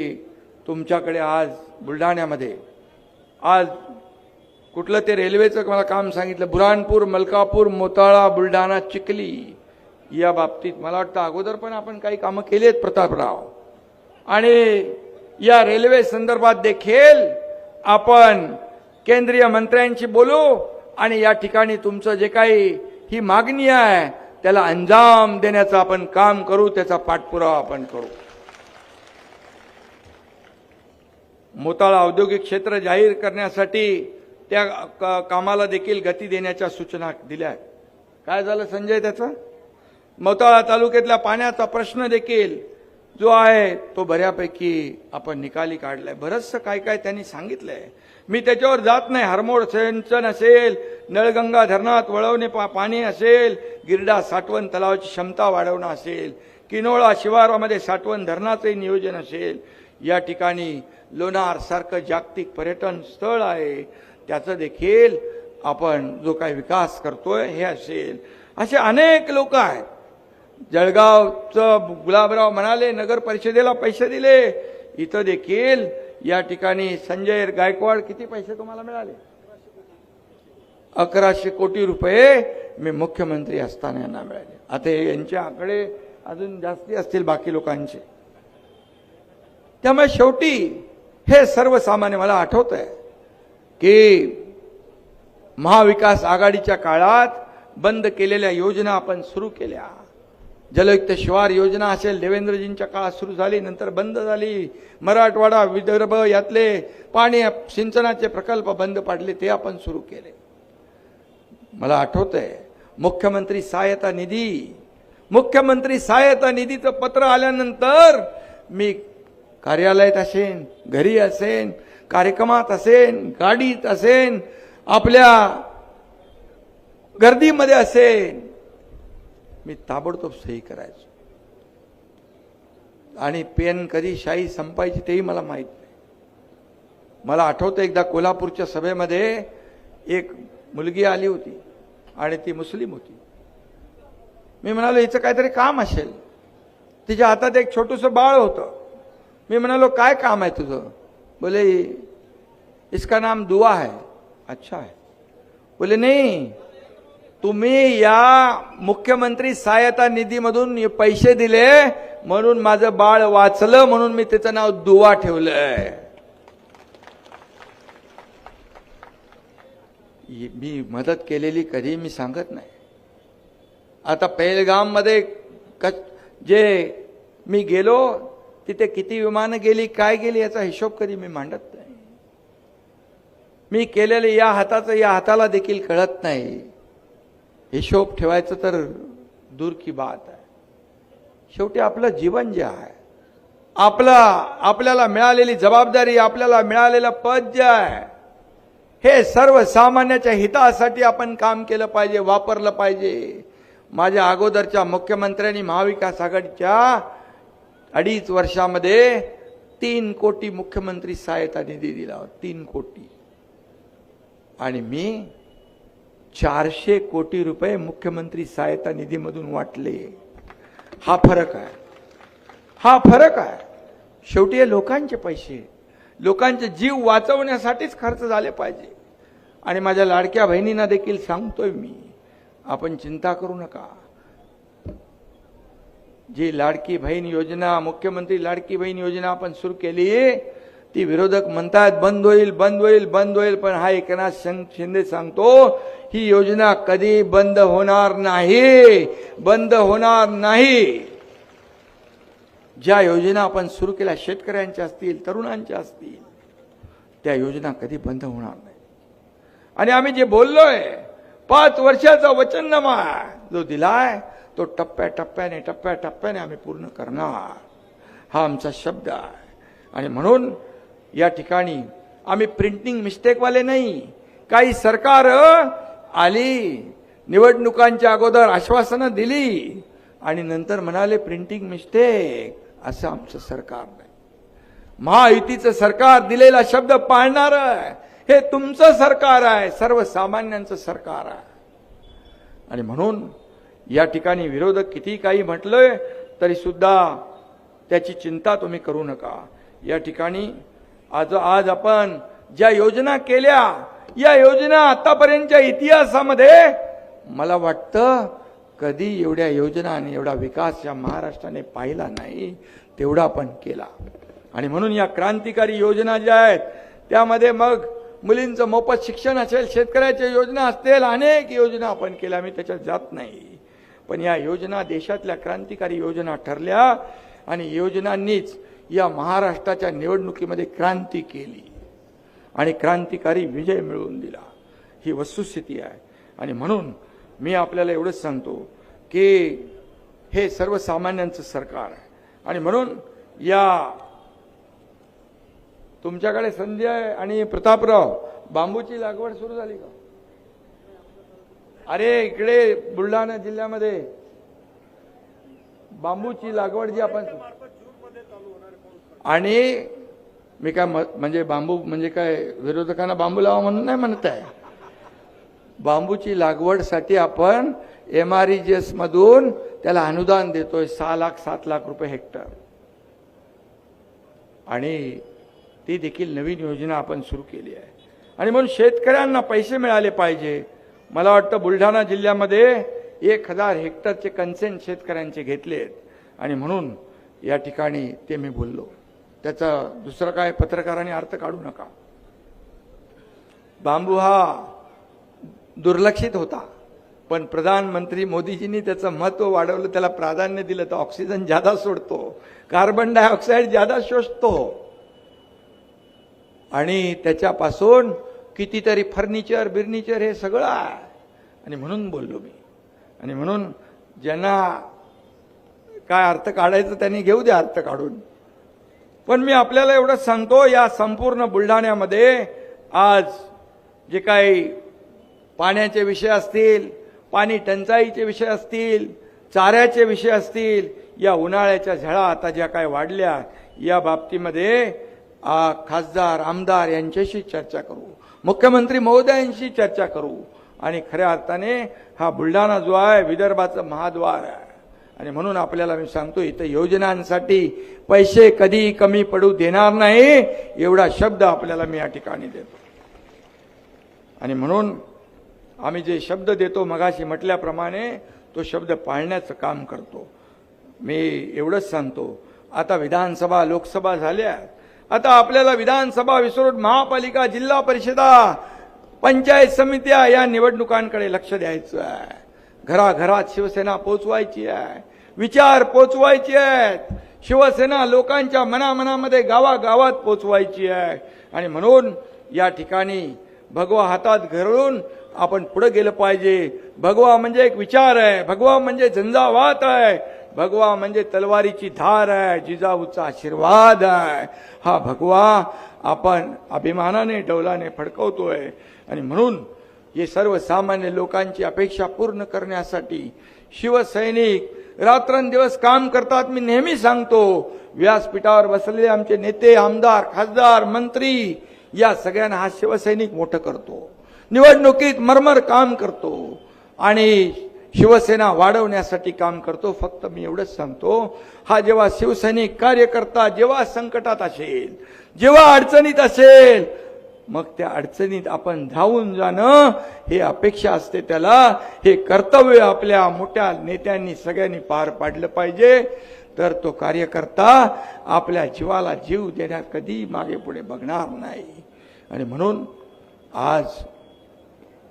की तुमच्याकडे आज बुलढाण्यामध्ये आज कुठलं ते रेल्वेचं मला काम सांगितलं बुरहानपूर मलकापूर मोताळा बुलढाणा चिखली या बाबतीत मला वाटतं अगोदर पण आपण काही कामं केली आहेत प्रतापराव. आणि या रेल्वे संदर्भात देखील आपण केंद्रीय मंत्र्यांशी बोलू आणि या ठिकाणी तुमचं जे काही ही मागणी आहे त्याला अंजाम देण्याचं आपण काम करू त्याचा पाठपुरावा आपण करू. मोताळा औद्योगिक क्षेत्र जाहीर करण्यासाठी त्या का कामाला देखील गती देण्याच्या सूचना दिल्या आहेत. काय झालं संजय त्याचं? मोताळा तालुक्यातल्या पाण्याचा प्रश्न देखील जो आहे तो बऱ्यापैकी आपण निकाली काढलाय. बरंचसं काय काय त्यांनी सांगितलंय. मी त्याच्यावर जात नाही. हरमोड सिंचन असेल नळगंगा धरणात वळवणे पा पाणी असेल गिरडा साठवण तलावाची क्षमता वाढवणं असेल किनोळा शिवारामध्ये साठवण धरणाचंही नियोजन असेल या ठिकाणी लोणारसारखं जागतिक पर्यटन स्थळ आहे. त्याचं देखील आपण जो काही विकास करतोय हे असेल. असे अनेक लोक आहेत. जळगावचं गुलाबराव म्हणाले नगर परिषदेला पैसे दिले. इथं देखील या ठिकाणी संजय गायकवाड किती पैसे तुम्हाला मिळाले? अकराशे कोटी रुपये मी मुख्यमंत्री असताना यांना मिळाले. आता हे यांचे आकडे अजून जास्ती असतील बाकी लोकांचे. त्यामुळे शेवटी हे सर्वसामान्य मला आठवत आहे की महाविकास आघाडीच्या काळात बंद केलेल्या योजना आपण सुरू केल्या. जलयुक्त शिवार योजना असेल देवेंद्रजींच्या काळात सुरू झाली नंतर बंद झाली. मराठवाडा विदर्भ यातले पाणी सिंचनाचे प्रकल्प बंद पाडले ते आपण सुरू केले. मला आठवत आहे मुख्यमंत्री सहायता निधी मुख्यमंत्री सहायता निधीचं पत्र आल्यानंतर मी कार्यालयात असेन घरी असेन कार्यक्रमात असेन गाडीत असेन आपल्या गर्दीमध्ये असेन. मी ताबडतोब सही करायचो. आणि पेन कधी शाही संपायची तेही मला माहीत नाही. मला आठवतं एकदा कोल्हापूरच्या सभेमध्ये एक मुलगी आली होती आणि ती मुस्लिम होती. मी म्हणालो हिचं काहीतरी काम असेल. तिच्या हातात एक छोटंसं बाळ होतं. मी म्हणालो काय काम आहे तुझं? बोले इसका नाम दुआ है. अच्छा है. बोले नाही तुम्ही या मुख्यमंत्री सहायता निधीमधून पैसे दिले म्हणून माझं बाळ वाचलं म्हणून मी त्याचं नाव दुवा ठेवलंय मी मदत केलेली कधी मी सांगत नाही. आता पेहलगाममध्ये क जे मी गेलो तिथे किती विमानं गेली काय गेली याचा हिशोब कधी मी मांडत नाही. मी केलेले या हाताचं या हाताला देखील कळत नाही. हिशोब ठेवायचं तर दूर की बात आहे. शेवटी आपलं जीवन जे आहे आपला आपल्याला मिळालेली जबाबदारी आपल्याला मिळालेलं पद जे आहे हे सर्वसामान्याच्या हितासाठी आपण काम केलं पाहिजे वापरलं पाहिजे. माझ्या अगोदरच्या मुख्यमंत्र्यांनी महाविकास आघाडीच्या अडीच वर्षामध्ये तीन कोटी मुख्यमंत्री सहायता निधी दिला तीन कोटी. आणि मी चारशे कोटी रुपये मुख्यमंत्री सहायता निधीमधून वाटले. हा फरक आहे. हा फरक आहे. शेवटी हे लोकांचे पैसे लोकांचे जीव वाचवण्यासाठीच खर्च झाले पाहिजे. आणि माझ्या लाडक्या बहिणींना देखील सांगतोय मी आपण चिंता करू नका. जी लाडकी बहीण योजना मुख्यमंत्री लाडकी बहीण योजना आपण सुरू केली ती विरोधक म्हणतात बंद होईल बंद होईल बंद होईल पण हा एकनाथ शिंदे सांगतो ही योजना कधी बंद होणार नाही बंद होणार नाही. ज्या योजना आपण सुरू केल्या शेतकऱ्यांच्या असतील तरुणांच्या असतील त्या योजना कधी बंद होणार नाही. आणि आम्ही जे बोललोय पाच वर्षाचा वचननामा जो दिलाय तो टप्प्या टप्प्याने टप्प्या टप्प्याने आम्ही पूर्ण करणार. हा आमचा शब्द आहे. आणि म्हणून या ठिकाणी आम्ही प्रिंटिंग मिस्टेकवाले नाही. काही सरकार आली निवडणुकांच्या अगोदर आश्वासनं दिली आणि नंतर म्हणाले प्रिंटिंग मिस्टेक असं आमचं सरकार नाही. महायुतीचं सरकार दिलेला शब्द पाळणार आहे. हे तुमचं सरकार आहे. सर्वसामान्यांचं सरकार आहे. आणि म्हणून या ठिकाणी विरोधक किती काही म्हटलंय तरी सुद्धा त्याची चिंता तुम्ही करू नका. या ठिकाणी आज आज आपण ज्या योजना केल्या या योजना आतापर्यंतच्या इतिहासामध्ये मला वाटतं कधी एवढ्या योजना आणि एवढा विकास या महाराष्ट्राने पाहिला नाही तेवढा पण केला. आणि म्हणून या क्रांतिकारी योजना ज्या आहेत त्यामध्ये मग मुलींचं मोफत शिक्षण असेल शेतकऱ्याच्या योजना असतील अनेक योजना आपण केल्या मी त्याच्यात जात नाही. पण या योजना देशातल्या क्रांतिकारी योजना ठरल्या आणि योजनांनीच या महाराष्ट्राच्या निवडणुकीमध्ये क्रांती केली. आणि क्रांतिकारी विजय मिळवून दिला. ही वस्तुस्थिती आहे. आणि म्हणून मी आपल्याला एवढंच सांगतो की हे सर्वसामान्यांचं सरकार आहे. आणि म्हणून या तुमच्याकडे संजय आणि प्रतापराव बांबूची लागवड सुरू झाली का? अरे इकडे बुलढाणा जिल्ह्यामध्ये बांबूची लागवड जी आपण आणि मी काय म्हणजे बांबू म्हणजे काय विरोधकांना बांबू लावा म्हणून नाही म्हणत आहे. बांबूची लागवडसाठी आपण एम आर मधून त्याला अनुदान देतोय सहा लाख सात लाख रुपये हेक्टर. आणि ती देखील नवीन योजना आपण सुरू केली आहे. आणि म्हणून शेतकऱ्यांना पैसे मिळाले पाहिजे. मला वाटतं बुलढाणा जिल्ह्यामध्ये एक हजार हेक्टरचे कन्सेंट शेतकऱ्यांचे घेतलेत आणि म्हणून या ठिकाणी ते मी बोललो. त्याचा दुसरं काय पत्रकारांनी अर्थ काढू नका. बांबू हा दुर्लक्षित होता. पण प्रधानमंत्री मोदीजींनी त्याचं महत्त्व वाढवलं त्याला प्राधान्य दिलं तर ऑक्सिजन जादा सोडतो कार्बन डायऑक्साईड जादा शोषतो. आणि त्याच्यापासून कितीतरी फर्निचर बिर्निचर हे सगळं आहे. आणि म्हणून बोललो मी. आणि म्हणून ज्यांना काय अर्थ काढायचं त्यांनी घेऊ द्या अर्थ काढून. पण मी आपल्याला एवढंच सांगतो या संपूर्ण बुलढाण्यामध्ये आज जे काही पाण्याचे विषय असतील पाणी टंचाईचे विषय असतील चाऱ्याचे विषय असतील या उन्हाळ्याच्या झळा आता ज्या काय वाढल्या या बाबतीमध्ये आ, खासदार आमदार यांच्याशी चर्चा करू. मुख्यमंत्री महोदयांशी चर्चा करू. आणि खऱ्या अर्थाने हा बुलढाणा जो आहे विदर्भाचं महाद्वार आहे. आणि म्हणून आपल्याला मी सांगतो इथं योजनांसाठी पैसे कधी कमी पडू देणार नाही एवढा शब्द आपल्याला मी या ठिकाणी देतो. आणि म्हणून आम्ही जे शब्द देतो मगाशी म्हटल्याप्रमाणे तो शब्द पाळण्याचं काम करतो. मी एवढंच सांगतो. आता विधानसभा लोकसभा झाल्या आता आपल्याला विधानसभा विसरून महापालिका जिल्हा परिषदा पंचायत समित्या या निवडणुकांकडे लक्ष द्यायचं आहे. घराघरात शिवसेना पोचवायची आहे. विचार पोचवायचे आहेत. शिवसेना लोकांच्या मनामनामध्ये गावागावात पोचवायची आहे. आणि म्हणून या ठिकाणी भगवा हातात घरून आपण पुढे गेलं पाहिजे. भगवा म्हणजे एक विचार आहे. भगवा म्हणजे झंझावात आहे. भगवा म्हणजे तलवारीची धार आहे जिजाऊचा आशीर्वाद आहे. हा भगवा आपण अभिमानाने डौलाने फडकवतोय. आणि म्हणून हे सर्वसामान्य लोकांची अपेक्षा पूर्ण करण्यासाठी शिवसैनिक रात्रंदिवस काम करतात. मी नेहमी सांगतो व्यासपीठावर बसलेले आमचे नेते आमदार खासदार मंत्री या सगळ्यांना हा शिवसैनिक मोठं करतो. निवडणुकीत मरमर काम करतो. आणि शिवसेना वाढवण्यासाठी काम करतो. फक्त मी एवढंच सांगतो हा जेव्हा शिवसैनिक कार्यकर्ता जेव्हा संकटात असेल जेव्हा अडचणीत असेल मग त्या अडचणीत आपण धावून जाणं हे अपेक्षा असते त्याला. हे कर्तव्य आपल्या मोठ्या नेत्यांनी सगळ्यांनी पार पाडलं पाहिजे. तर तो कार्यकर्ता आपल्या जीवाला जीव देण्यात कधी मागे पुढे बघणार नाही. आणि म्हणून आज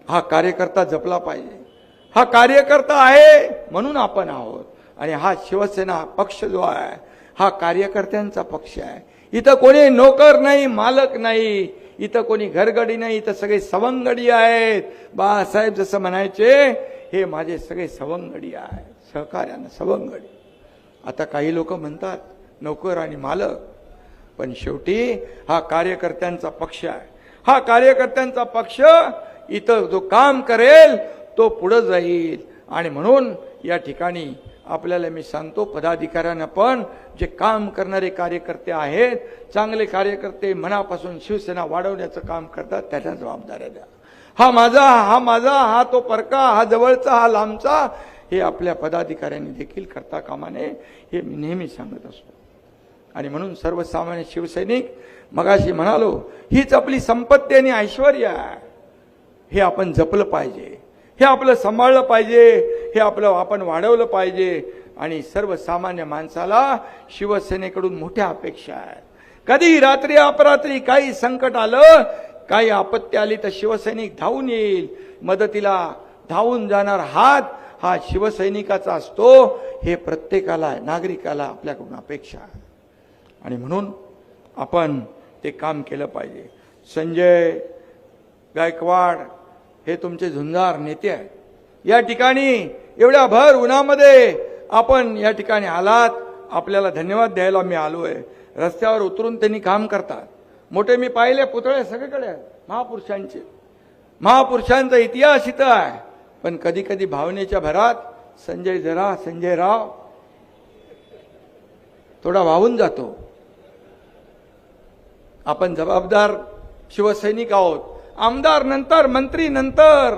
हा कार्यकर्ता जपला पाहिजे. हा कार्यकर्ता आहे म्हणून आपण आहोत. आणि हा शिवसेना पक्ष जो आहे हा कार्यकर्त्यांचा पक्ष आहे. इथं कोणी नोकर नाही मालक नाही इथं कोणी घरगडी नाही इथं सगळे सवंगडी आहेत. बाळासाहेब जसं म्हणायचे हे माझे सगळे सवंगडी आहे सहकार्यानं सवंगडी. आता काही लोक म्हणतात नोकर आणि मालक. पण शेवटी हा कार्यकर्त्यांचा पक्ष आहे. हा कार्यकर्त्यांचा पक्ष इथं जो काम करेल तो पुढं जाईल. आणि म्हणून या ठिकाणी आपल्याला मी सांगतो पदाधिकाऱ्यांना पण जे काम करणारे कार्यकर्ते आहेत चांगले कार्यकर्ते मनापासून शिवसेना वाढवण्याचं काम करतात त्याच्या जबाबदाऱ्या द्या. हा माझा हा माझा हा तो परका हा जवळचा हा लांबचा हे आपल्या पदाधिकाऱ्यांनी देखील करता कामा नये हे मी नेहमी सांगत असतो. आणि म्हणून सर्वसामान्य शिवसैनिक मगाशी म्हणालो हीच आपली संपत्ती आणि ऐश्वर्य आहे. हे आपण जपलं पाहिजे. हे आपलं सांभाळलं पाहिजे हे आपलं आपण वाढवलं पाहिजे. आणि सर्वसामान्य माणसाला शिवसेनेकडून मोठ्या अपेक्षा आहेत. कधी रात्री अपरात्री काही संकट आलं काही आपत्ती आली तर शिवसैनिक धावून येईल. मदतीला धावून जाणार हात हा शिवसैनिकाचा असतो. हे प्रत्येकाला नागरिकाला आपल्याकडून अपेक्षा आहे. आणि म्हणून आपण ते काम केलं पाहिजे. संजय गायकवाड हे तुमचे झुंजार नेते आहेत. या ठिकाणी एवढ्या भर उन्हामध्ये आपण या ठिकाणी आलात आपल्याला धन्यवाद द्यायला मी आलो आहे रस्त्यावर उतरून त्यांनी काम करतात. मोठे मी पाहिले पुतळे सगळीकडे आहेत महापुरुषांचे. महापुरुषांचा इतिहास इथं आहे. पण कधी कधी भावनेच्या भरात संजय जरा संजय राव थोडा वाहून जातो. आपण जबाबदार शिवसैनिक आहोत. आमदार नंतर मंत्री नंतर.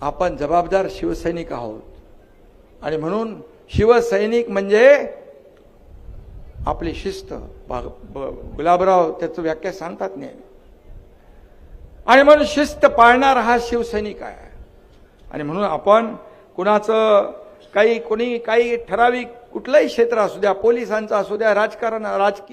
आपण जबाबदार शिवसैनिक आहोत. आणि म्हणून शिवसैनिक म्हणजे आपली शिस्त. गुलाबराव त्याचं व्याख्या सांगतात नेहमी. आणि म्हणून शिस्त पाळणारा हा शिवसैनिक आहे. आणि म्हणून आपण कुणाचं काही कोणी काही ठराविक कुठलंही क्षेत्र असू द्या पोलिसांचं असू द्या राजकारण राजकीय